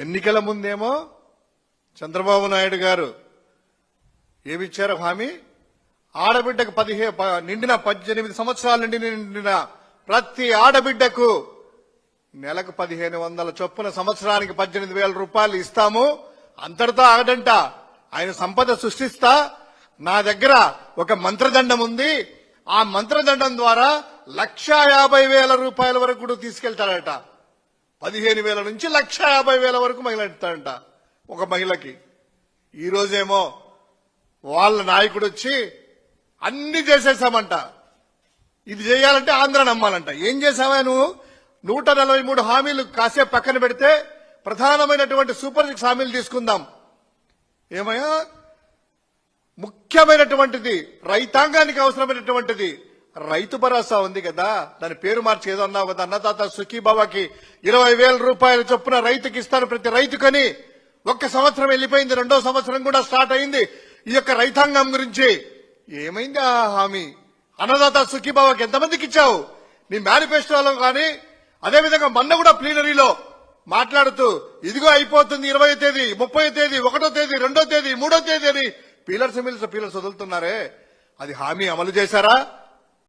ఎన్నికల ముందేమో చంద్రబాబు నాయుడు గారు ఏమిచ్చారు హామీ? ఆడబిడ్డకు పదిహే ప- నిండిన పద్దెనిమిది సంవత్సరాల నుండి నిండిన ప్రతి ఆడబిడ్డకు నెలకు పదిహేను వందల చొప్పున సంవత్సరానికి పద్దెనిమిది వేల రూపాయలు ఇస్తాము. అంతటితో ఆగడంట. ఆయన సంపద సృష్టిస్తా. నా దగ్గర ఒక మంత్రదండం ఉంది. ఆ మంత్రదండం ద్వారా లక్షా యాభై వేల రూపాయల వరకు కూడా తీసుకెళ్తాడట. పదిహేను వేల నుంచి లక్ష యాభై వేల వరకు మహిళ ఇస్తాడంట ఒక మహిళకి. ఈరోజేమో వాళ్ళ నాయకుడు వచ్చి అన్ని చేసేసామంట. ఇది చేయాలంటే ఆంధ్ర నమ్మాలంట. ఏం చేసావా నువ్వు? నూట నలభై మూడు హామీలు కాసేపు పక్కన పెడితే ప్రధానమైనటువంటి సూపర్ సిక్స్ హామీలు తీసుకుందాం. ఏమయ్యా? ముఖ్యమైనటువంటిది రైతాంగానికి అవసరమైనటువంటిది రైతు భరోసా ఉంది కదా దాని పేరు మార్చి ఏదో అన్నావు కదా అన్నదాత సుఖీబాబాకి ఇరవై వేల రూపాయల చొప్పున రైతుకి ఇస్తాను ప్రతి రైతుకని. ఒక్క సంవత్సరం వెళ్ళిపోయింది రెండో సంవత్సరం కూడా స్టార్ట్ అయింది. ఈ యొక్క రైతాంగం గురించి ఏమైంది ఆ హామీ? అన్నదాత సుఖీబాబాకి ఎంతమందికి ఇచ్చావు? నీ మేనిఫెస్టోలో కానీ అదేవిధంగా మొన్న కూడా ప్లీనరీలో మాట్లాడుతూ ఇదిగో అయిపోతుంది ఇరవై తేదీ ముప్పై తేదీ ఒకటో తేదీ రెండో తేదీ మూడో తేదీ అని పీలర్స్ మిల్స్ పీలర్స్ వదులుతున్నారే. అది హామీ అమలు చేశారా?